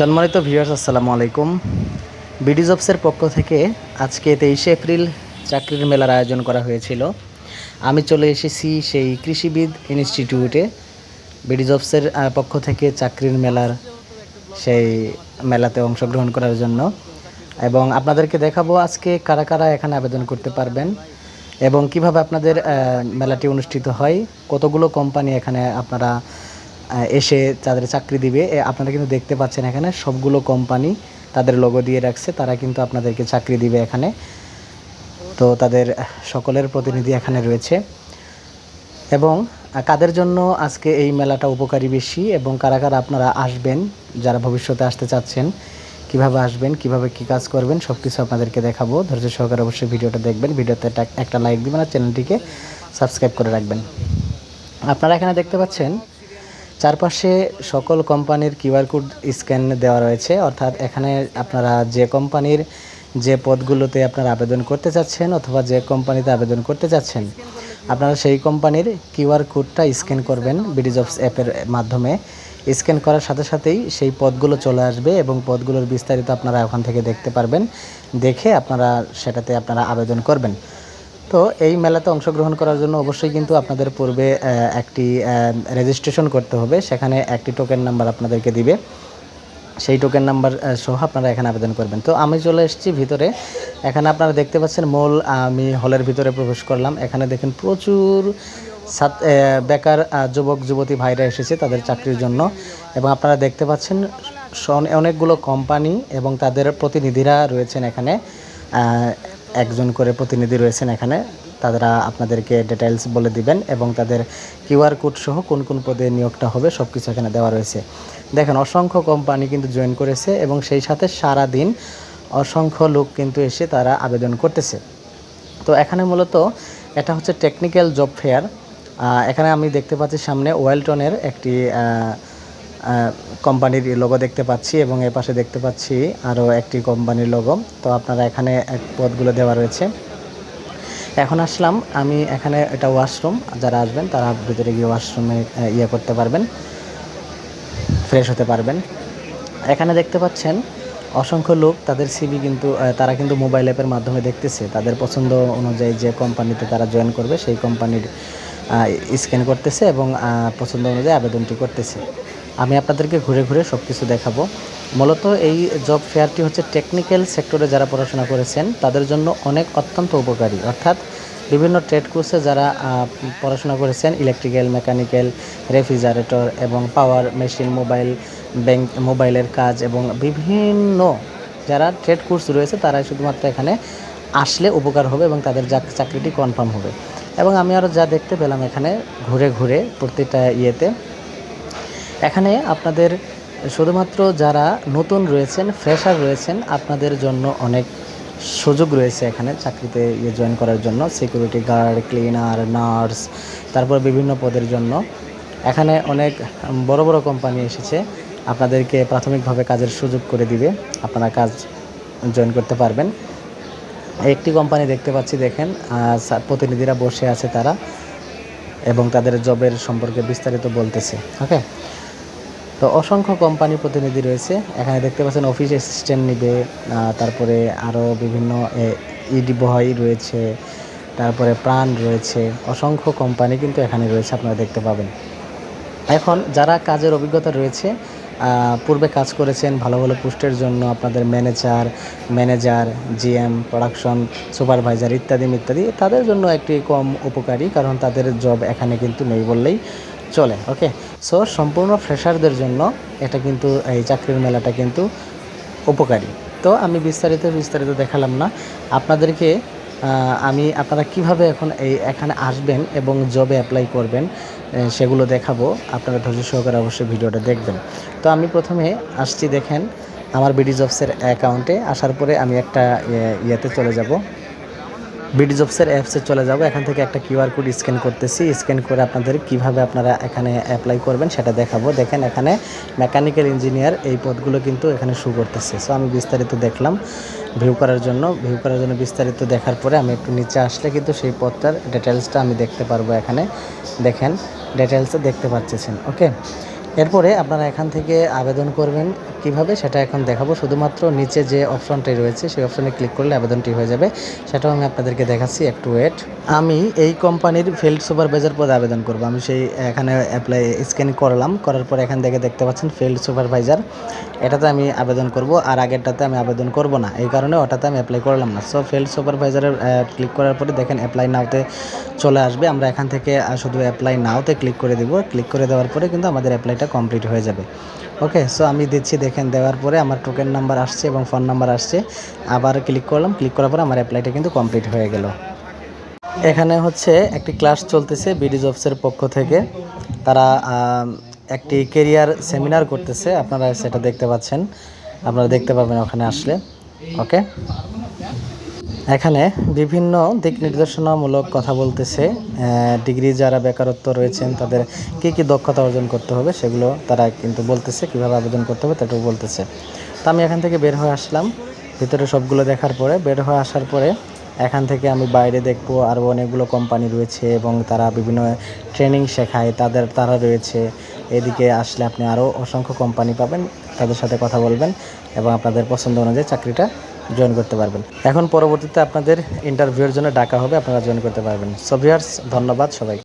সম্মানিত ভিউয়ার্স, আসসালামু আলাইকুম। বিডি জবসের পক্ষ থেকে আজকে তেইশে এপ্রিল চাকরির মেলার আয়োজন করা হয়েছিল। আমি চলে এসেছি সেই কৃষিবিদ ইনস্টিটিউটে। বিডি জবসের পক্ষ থেকে চাকরির মেলার সেই মেলাতে অংশগ্রহণ করার জন্য। এবং আপনাদেরকে দেখাবো আজকে কারা কারা এখানে আবেদন করতে পারবেন এবং কীভাবে আপনাদের মেলাটি অনুষ্ঠিত হয়, কতগুলো কোম্পানি এখানে আপনারা এসে তাদের চাকরি দিবে আপনারা কিন্তু দেখতে পাচ্ছেন এখানে সবগুলো কোম্পানি তাদের লোগো দিয়ে রাখছে, তারা কিন্তু আপনাদেরকে চাকরি দিবে এখানে। তো তাদের সকলের প্রতিনিধি এখানে রয়েছে। এবং কাদের জন্য আজকে এই মেলাটা উপকারী বেশি এবং কারা কারা আপনারা আসবেন, যারা ভবিষ্যতে আসতে চাচ্ছেন, কীভাবে আসবেন, কীভাবে কি কাজ করবেন সব কিছু আপনাদেরকে দেখাবো। ধৈর্য সহকারে অবশ্যই ভিডিওটা দেখবেন, ভিডিওতে একটা লাইক দিবেন আর চ্যানেলটিকে সাবস্ক্রাইব করে রাখবেন। আপনারা এখানে দেখতে পাচ্ছেন চারপাশে সকল কোম্পানির কিউআর কোড স্ক্যান দেওয়া রয়েছে। অর্থাৎ এখানে আপনারা যে কোম্পানির যে পদগুলোতে আপনারা আবেদন করতে চাচ্ছেন অথবা যে কোম্পানিতে আবেদন করতে চাচ্ছেন, আপনারা সেই কোম্পানির কিউআর কোডটা স্ক্যান করবেন বিডি জবস অ্যাপের মাধ্যমে। স্ক্যান করার সাথে সাথেই সেই পদগুলো চলে আসবে এবং পদগুলোর বিস্তারিত আপনারা ওখান থেকে দেখতে পারবেন। দেখে আপনারা সেটাতে আপনারা আবেদন করবেন। তো এই মেলাতে অংশগ্রহণ করার জন্য অবশ্যই কিন্তু আপনাদের পূর্বে একটি রেজিস্ট্রেশন করতে হবে। সেখানে একটি টোকেন নাম্বার আপনাদেরকে দিবে। সেই টোকেন নাম্বার সহ আপনারা এখানে আবেদন করবেন। তো আমি চলে এসেছি ভিতরে। এখানে আপনারা দেখতে পাচ্ছেন মূল, আমি হলের ভিতরে প্রবেশ করলাম। এখানে দেখেন প্রচুর বেকার যুবক, যুবতী ভাইরা এসেছে তাদের চাকরির জন্য। এবং আপনারা দেখতে পাচ্ছেন অনেকগুলো কোম্পানি এবং তাদের প্রতিনিধিরা রয়েছেন এখানে। একজন করে প্রতিনিধি রয়েছেন এখানে। তারা আপনাদেরকে ডিটেলস বলে দিবেন এবং তাদের কিউআর কোড সহ কোন কোন পদে নিয়োগটা হবে সব কিছু এখানে দেওয়া রয়েছে। দেখেন, অসংখ্য কোম্পানি কিন্তু জয়েন করেছে এবং সেই সাথে সারা দিন অসংখ্য লোক কিন্তু এসে তারা আবেদন করতেছে। তো এখানে মূলত এটা হচ্ছে টেকনিক্যাল জব ফেয়ার এখানে আমি দেখতে পাচ্ছি সামনে ওয়েলটনের একটি কোম্পানির লোগো দেখতে পাচ্ছি এবং এর পাশে দেখতে পাচ্ছি আরও একটি কোম্পানির লোগো তো আপনারা এখানে এক পদগুলো দেওয়া রয়েছে। এখন আসলাম, আমি এখানে এটা ওয়াশরুম যারা আসবেন তারা ভিতরে গিয়ে ওয়াশরুমে ইয়ে করতে পারবেন ফ্রেশ হতে পারবেন। এখানে দেখতে পাচ্ছেন, অসংখ্য লোক, তাদের সিভি কিন্তু তারা কিন্তু মোবাইল অ্যাপের মাধ্যমে দেখতেছে। তাদের পছন্দ অনুযায়ী যে কোম্পানিতে তারা জয়েন করবে, সেই কোম্পানির স্ক্যান করতেছে এবং পছন্দ অনুযায়ী আবেদনটি করতেছে। আমি আপনাদেরকে ঘুরে ঘুরে সব কিছু দেখাবো। মূলত এই জব ফেয়ারটি হচ্ছে টেকনিক্যাল সেক্টরে যারা পড়াশোনা করেছেন, তাদের জন্য অনেক অত্যন্ত উপকারী। অর্থাৎ বিভিন্ন ট্রেড কোর্সে যারা পড়াশোনা করেছেন ইলেকট্রিক্যাল মেকানিক্যাল রেফ্রিজারেটর এবং পাওয়ার মেশিন মোবাইল ব্যাংক মোবাইলের কাজ এবং বিভিন্ন যারা ট্রেড কোর্স রয়েছে, তারাই শুধুমাত্র এখানে আসলে উপকার হবে এবং তাদের চাক- চাকরিটি কনফার্ম হবে। এবং আমি আরও যা দেখতে পেলাম এখানে, ঘুরে ঘুরে প্রতিটা ইয়েতে এখানে আপনাদের শুধুমাত্র যারা নতুন রয়েছেন ফ্রেশার রয়েছেন, আপনাদের জন্য অনেক সুযোগ রয়েছে এখানে চাকরিতে ইয়ে জয়েন করার জন্য। সিকিউরিটি গার্ড ক্লিনার নার্স তারপর বিভিন্ন পদের জন্য। এখানে অনেক বড় বড় কোম্পানি এসেছে, আপনাদেরকে প্রাথমিকভাবে কাজের সুযোগ করে দিবে। আপনারা কাজ জয়েন করতে পারবেন। একটি কোম্পানি দেখতে পাচ্ছি, দেখেন প্রতিনিধিরা বসে আছে তারা এবং তাদের জবের সম্পর্কে বিস্তারিত বলতেছে। ওকে তো অসংখ্য কোম্পানি প্রতিনিধি রয়েছে। এখানে দেখতে পাচ্ছেন অফিস অ্যাসিস্ট্যান্ট নিবে তারপরে আরও বিভিন্ন ইডি বয় রয়েছে, তারপরে প্রাণ রয়েছে, অসংখ্য কোম্পানি কিন্তু এখানে রয়েছে, আপনারা দেখতে পাবেন। এখন যারা কাজের অভিজ্ঞতা রয়েছে পূর্বে কাজ করেছেন, ভালো ভালো পোস্টের জন্য আপনাদের manager manager GM production supervisor ইত্যাদি ইত্যাদি তাদের জন্য একটি কম উপকারী, কারণ তাদের জব এখানে কিন্তু নেই বললেই চলে ওকে সো সম্পূর্ণ ফ্রেশারদের জন্য এটা কিন্তু এই চাকরির মেলাটা কিন্তু উপকারী। তো আমি বিস্তারিত বিস্তারিত দেখালাম না। আপনাদেরকে আমি, আপনারা কীভাবে এখন এই, এখানে আসবেন এবং জবে অ্যাপ্লাই করবেন সেগুলো দেখাবো। আপনারা ধৈর্য সহকারে অবশ্যই ভিডিওটা দেখবেন। তো আমি প্রথমে আসছি দেখেন, আমার বিডি জবসের অ্যাকাউন্টে আসার পরে আমি একটা ইয়ে- ইয়েতে চলে যাব। বিডি জবসের অ্যাপসে চলে যাব। এখান থেকে একটা কিউআর কোড স্ক্যান করতেছি। স্ক্যান করে আপনাদের কীভাবে আপনারা এখানে অ্যাপ্লাই করবেন সেটা দেখাবো। দেখেন এখানে মেকানিক্যাল ইঞ্জিনিয়ার এই পদগুলো কিন্তু এখানে শু করতেছে। সো আমি বিস্তারিত দেখলাম ভিউ করার জন্য। ভিউ করার জন্য বিস্তারিত দেখার পরে আমি একটু নিচে আসলে কিন্তু সেই পদটার ডিটেলসটা আমি দেখতে পারব এখানে। দেখেন ডিটেলসে দেখতে পাচ্ছেন ওকে এরপরে আপনারা এখান থেকে আবেদন করবেন। কীভাবে? সেটা এখন দেখাবো। শুধুমাত্র নিচে যে অপশনটি রয়েছে, সেই অপশনে ক্লিক করলে আবেদনটি হয়ে যাবে। সেটাও আমি আপনাদেরকে দেখাচ্ছি একটু ওয়েট আমি এই কোম্পানির ফিল্ড সুপারভাইজার পদে আবেদন করব। আমি সেই এখানে অ্যাপ্লাই স্ক্যান করলাম। করার পর এখান থেকে দেখতে পাচ্ছেন ফিল্ড সুপারভাইজার এটাতে আমি আবেদন করব। আর আগেরটাতে আমি আবেদন করব না। এই কারণে ওটাতে আমি অ্যাপ্লাই করলাম না। সো ফিল্ড সুপারভাইজারের ক্লিক করার পরে দেখেন অ্যাপ্লাই নাওতে চলে আসবে। আমরা এখান থেকে শুধু অ্যাপ্লাই নাওতে ক্লিক করে দেবো। ক্লিক করে দেওয়ার পরে কিন্তু আমাদের অ্যাপ্লাইটা কমপ্লিট হয়ে যাবে। ওকে সো আমি দিচ্ছি, দেখেন, দেওয়ার পরে আমার টোকেন নাম্বার আসছে এবং ফোন নাম্বার আসছে। আবার ক্লিক করলাম ক্লিক করার পরে আমার অ্যাপ্লাইটা কিন্তু কমপ্লিট হয়ে গেল। এখানে হচ্ছে একটি ক্লাস চলতেছে বিডি জবসের পক্ষ থেকে। তারা একটি কেরিয়ার সেমিনার করতেছে। আপনারা সেটা দেখতে পাচ্ছেন। আপনারা দেখতে পাবেন ওখানে আসলে। ওকে এখানে বিভিন্ন দিক নির্দেশনামূলক কথা বলতেছে। ডিগ্রি যারা বেকারত্ব রয়েছেন, তাদের কী কী দক্ষতা অর্জন করতে হবে সেগুলো তারা কিন্তু বলতেছে, কীভাবে আবেদন করতে হবে তাটাও বলতেছে। তো আমি এখান থেকে বের হয়ে আসলাম। ভিতরে সবগুলো দেখার পরে, বের হয়ে আসার পরে এখান থেকে আমি বাইরে দেখব আরও অনেকগুলো কোম্পানি রয়েছে এবং তারা বিভিন্ন ট্রেনিং শেখায়, তাদের, তারা রয়েছে। এদিকে আসলে আপনি আরও অসংখ্য কোম্পানি পাবেন, তাদের সাথে কথা বলবেন এবং আপনাদের পছন্দ অনুযায়ী চাকরিটা জয়েন করতে পারবেন। এখন পরবর্তীতে আপনাদের ইন্টারভিউয়ের জন্য ডাকা হবে, আপনারা জয়েন করতে পারবেন। সো ভিউয়ার্স ধন্যবাদ সবাই